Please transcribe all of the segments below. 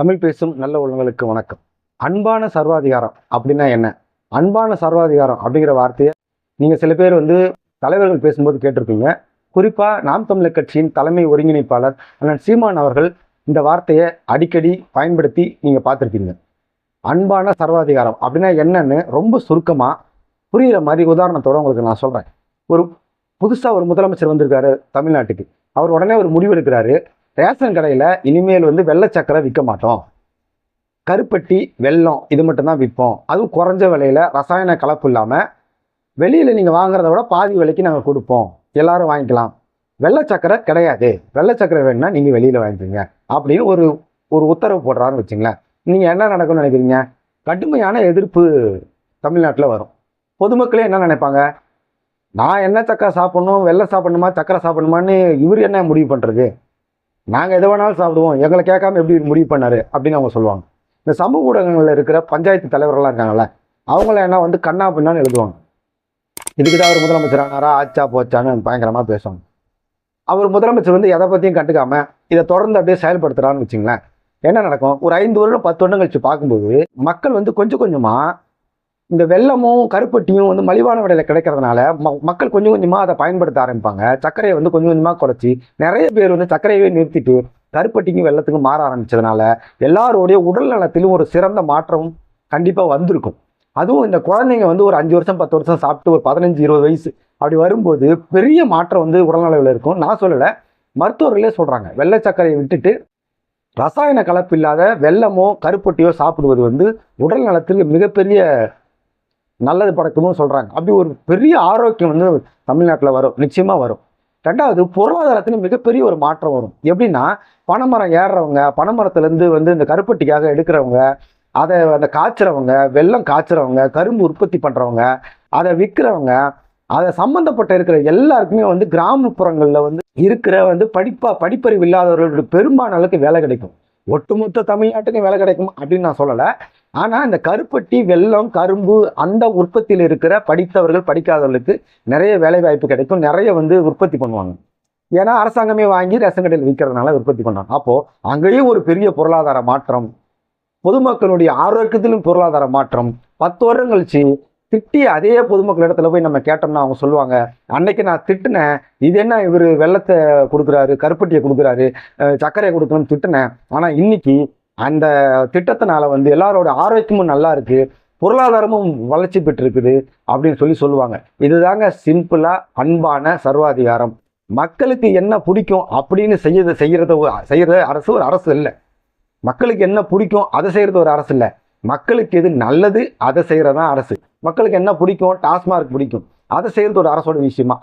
தமிழ் பேசும் நல்ல உள்ளங்களுக்கு வணக்கம். அன்பான சர்வாதிகாரம் அப்படின்னா என்ன? அன்பான சர்வாதிகாரம் அப்படிங்கிற வார்த்தையை நீங்கள் சில பேர் வந்து தலைவர்கள் பேசும்போது கேட்டிருப்பீங்க. குறிப்பாக நாம் தமிழர் கட்சியின் தலைமை ஒருங்கிணைப்பாளர் அண்ணன் சீமான் அவர்கள் இந்த வார்த்தையை அடிக்கடி பயன்படுத்தி நீங்கள் பார்த்துருப்பீங்க. அன்பான சர்வாதிகாரம் அப்படின்னா என்னன்னு ரொம்ப சுருக்கமாக புரிகிற மாதிரி உதாரணத்தோடு உங்களுக்கு நான் சொல்கிறேன் ஒரு புதுசாக ஒரு முதலமைச்சர் வந்திருக்காரு தமிழ்நாட்டுக்கு. அவர் உடனே ஒரு முடிவு எடுக்கிறாரு ரேஷன் கடையில் இனிமேல் வந்து வெள்ளை சக்கரை விற்க மாட்டோம். கருப்பட்டி வெல்லம் இது மட்டும்தான் விற்போம். அதுவும் குறைஞ்ச விலையில் ரசாயன கலப்பு இல்லாமல் வெளியில் நீங்கள் வாங்குறத விட பாதி விலைக்கு நாங்கள் கொடுப்போம். எல்லோரும் வாங்கிக்கலாம். வெள்ளை சக்கரை கிடையாது. வெள்ளை சக்கரை வேணும்னா நீங்கள் வெளியில் வாங்கிக்கோங்க. அப்படின்னு ஒரு ஒரு உத்தரவு போடுறாருன்னு வச்சுங்களேன். நீங்கள் என்ன நடக்கும்னு நினைக்கிறீங்க? கடுமையான எதிர்ப்பு தமிழ்நாட்டில் வரும். பொதுமக்களே என்ன நினைப்பாங்க? நான் என்ன சக்கரை சாப்பிட்ணும்? வெள்ளை சாப்பிடணுமா? சக்கரை சாப்பிடணுமான்னு இவர் என்ன முடிவு பண்ணுறது நாங்கள் எது வேணாலும் சாப்பிடுவோம். எங்களை கேட்காம எப்படி முடிவு பண்ணாரு? அப்படின்னு அவங்க சொல்லுவாங்க. இந்த சமூக ஊடகங்களில் இருக்கிற பஞ்சாயத்து தலைவர்கள்லாம் இருக்காங்கல்ல அவங்கள என்ன வந்து கண்ணா பின்னான்னு எழுதுவாங்க. இதுக்கு தான் அவர் முதலமைச்சர் ஆனாரா ஆச்சா போச்சான்னு பயங்கரமாக பேசுவாங்க. அவர் முதலமைச்சர் வந்து எதை பற்றியும் கண்டுக்காமல் இதை தொடர்ந்து அப்படியே செயல்படுத்துகிறான்னு வச்சுங்களேன். என்ன நடக்கும்? ஒரு ஐந்து வருடம் பத்து வருடம் கழிச்சு பார்க்கும்போது மக்கள் வந்து கொஞ்சம் கொஞ்சமாக இந்த வெள்ளமும் கருப்பட்டியும் வந்து மலிவான விலையில் கிடைக்கிறதுனால ம மக்கள் கொஞ்சம் கொஞ்சமாக அதை பயன்படுத்த ஆரம்பிப்பாங்க. சர்க்கரையை வந்து கொஞ்சம் கொஞ்சமாக குறைச்சி நிறைய பேர் வந்து சர்க்கரையவே நிறுத்திட்டு கருப்பட்டிக்கும் வெள்ளத்துக்கும் மாற ஆரம்பித்ததுனால எல்லாருடைய உடல் நலத்திலும் ஒரு சிறந்த மாற்றம் கண்டிப்பாக வந்திருக்கும். அதுவும் இந்த குழந்தைங்க வந்து ஒரு அஞ்சு வருஷம் பத்து வருஷம் சாப்பிட்டு ஒரு பதினஞ்சு இருபது வயசு அப்படி வரும்போது பெரிய மாற்றம் வந்து உடல்நலவில் இருக்கும். நான் சொல்லலை மருத்துவர்களே சொல்கிறாங்க வெள்ளை சர்க்கரையை விட்டுட்டு ரசாயன கலப்பு இல்லாத வெள்ளமோ கருப்பட்டியோ சாப்பிடுவது வந்து உடல் நலத்தில் மிகப்பெரிய நல்லது படைக்கும்னு சொல்கிறாங்க அப்படி ஒரு பெரிய ஆரோக்கியம் வந்து தமிழ்நாட்டில் வரும். நிச்சயமாக வரும். ரெண்டாவது பொருளாதாரத்தில் மிகப்பெரிய ஒரு மாற்றம் வரும். எப்படின்னா பனைமரம் ஏறுறவங்க பனைமரத்துலேருந்து வந்து இந்த கருப்பட்டிக்காக எடுக்கிறவங்க அதை அந்த காய்ச்சுறவங்க வெள்ளம் காய்ச்சுறவங்க கரும்பு உற்பத்தி பண்ணுறவங்க அதை விற்கிறவங்க அதை சம்மந்தப்பட்ட இருக்கிற எல்லாருக்குமே வந்து கிராமப்புறங்களில் வந்து இருக்கிற வந்து படிப்பா படிப்பறிவு இல்லாதவர்களுக்கு பெரும்பாலான அளவுக்கு வேலை கிடைக்கும். ஒட்டுமொத்த தமிழ்நாட்டுக்கும் வேலை கிடைக்கும் அப்படின்னு நான் சொல்லலை. ஆனால் இந்த கருப்பட்டி வெல்லம் கரும்பு அந்த உற்பத்தியில் இருக்கிற படித்தவர்கள் படிக்காதவர்களுக்கு நிறைய வேலைவாய்ப்பு கிடைக்கும். நிறைய வந்து உற்பத்தி பண்ணுவாங்க. ஏன்னா அரசாங்கமே வாங்கி ரேஷன் கடையில் விற்கிறதுனால உற்பத்தி பண்ணுறாங்க அப்போது அங்கேயும் ஒரு பெரிய பொருளாதார மாற்றம் பொதுமக்களுடைய ஆரோக்கியத்திலும் பொருளாதார மாற்றம். பத்து வருடம் கழிச்சு திட்டி அதே பொதுமக்கள் இடத்துல போய் நம்ம கேட்டோம்னா அவங்க சொல்லுவாங்க அன்னைக்கு நான் திட்டினேன். இது என்ன இவர் வெள்ளத்தை கொடுக்குறாரு கருப்பட்டியை கொடுக்குறாரு சர்க்கரையை கொடுக்கணும்னு திட்டினேன். ஆனால் இன்னைக்கு அந்த திட்டத்தினால வந்து எல்லாரோட ஆரோக்கியமும் நல்லா இருக்கு பொருளாதாரமும் வளர்ச்சி பெற்றிருக்குது அப்படின்னு சொல்லி சொல்லுவாங்க. இதுதாங்க சிம்பிளாக அன்பான சர்வாதிகாரம். மக்களுக்கு என்ன பிடிக்கும் அப்படின்னு செய்யறது செய்கிறத செய்கிறது அரசு ஒரு அரசு இல்லை. மக்களுக்கு என்ன பிடிக்கும் அதை செய்கிறது ஒரு அரசு இல்லை. மக்களுக்கு எது நல்லது அதை செய்கிறதான் தான் அரசு. மக்களுக்கு என்ன பிடிக்கும்? டாஸ்மார்க் பிடிக்கும். அதை செய்கிறது ஒரு அரசோட விஷயமா?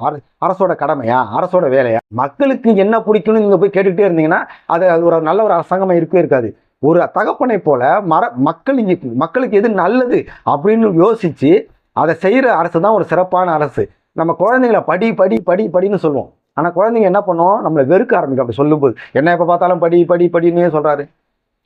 அரசோட கடமையா? அரசோட வேலையா? மக்களுக்கு என்ன பிடிக்கும்னு நீங்கள் போய் கேட்டுக்கிட்டே இருந்தீங்கன்னா அது அது ஒரு நல்ல ஒரு அரசாங்கமாக இருக்கவே இருக்காது. ஒரு தகப்பனை போல மர மக்கள் இங்க- மக்களுக்கு எது நல்லது அப்படின்னு யோசித்து அதை செய்கிற அரசு தான் ஒரு சிறப்பான அரசு. நம்ம குழந்தைங்கள படி படி படி படின்னு சொல்லுவோம். ஆனால் குழந்தைங்க என்ன பண்ணுவோம் நம்மளை வெறுக்க ஆரம்பிக்கும். அப்படி சொல்லும்போது என்ன எப்போ பார்த்தாலும் படி படி படின்னே சொல்கிறாரு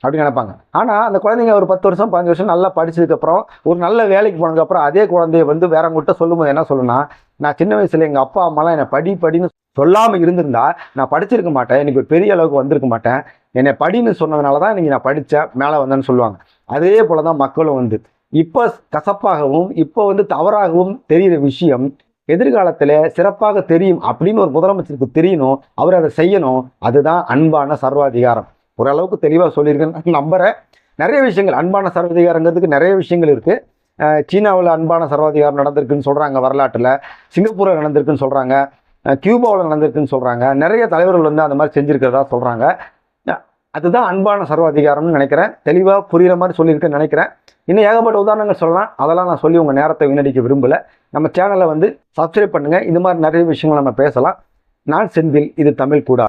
அப்படின்னு நினைப்பாங்க. ஆனால் அந்த குழந்தைங்க ஒரு பத்து வருஷம் பதினஞ்சு வருஷம் நல்லா படிச்சதுக்கப்புறம் ஒரு நல்ல வேலைக்கு போனதுக்கப்புறம் அதே குழந்தைய வந்து வேற சொல்லும்போது என்ன சொல்லுன்னா நான் சின்ன வயசுல எங்கள் அப்பா அம்மாலாம் என்னை படி படின்னு சொல்லாமல் இருந்திருந்தா நான் படிச்சிருக்க மாட்டேன். எனக்கு ஒரு பெரிய அளவுக்கு வந்திருக்க மாட்டேன். என்னை படின்னு சொன்னதுனால தான் நீங்கள் நான் படித்தேன் மேலே வந்தேன்னு சொல்லுவாங்க. அதே போல தான் மக்களும் வந்து. இப்போ கசப்பாகவும் இப்போ வந்து தவறாகவும் தெரிகிற விஷயம் எதிர்காலத்தில் சிறப்பாக தெரியும் அப்படின்னு ஒரு முதலமைச்சருக்கு தெரியணும் அவர் அதை செய்யணும் அதுதான் அன்பான சர்வாதிகாரம். ஓரளவுக்கு தெளிவாக சொல்லியிருக்கேன்னு நம்புகிறேன் நம்புறேன். நிறைய விஷயங்கள் அன்பான சர்வாதிகாரங்கிறதுக்கு நிறைய விஷயங்கள் இருக்குது சீனாவில் அன்பான சர்வாதிகாரம் நடந்திருக்குன்னு சொல்கிறாங்க வரலாற்றில். சிங்கப்பூரில் நடந்திருக்குன்னு சொல்கிறாங்க கியூபாவில் நடந்திருக்குன்னு சொல்கிறாங்க நிறைய தலைவர்கள் வந்து அந்த மாதிரி செஞ்சுருக்கிறதா சொல்கிறாங்க அதுதான் அன்பான சர்வாதிகாரம்னு நினைக்கிறேன். தெளிவாக புரிகிற மாதிரி சொல்லியிருக்கேன்னு நினைக்கிறேன். இன்னும் ஏகப்பட்ட உதாரணங்கள் சொல்லலாம். அதெல்லாம் நான் சொல்லி உங்கள் நேரத்தை வீணடிக்க விரும்பலை. நம்ம சேனலை வந்து சப்ஸ்கிரைப் பண்ணுங்கள் இந்த மாதிரி நிறைய விஷயங்கள் நம்ம பேசலாம். நான் செந்தில் இது தமிழ் கூட.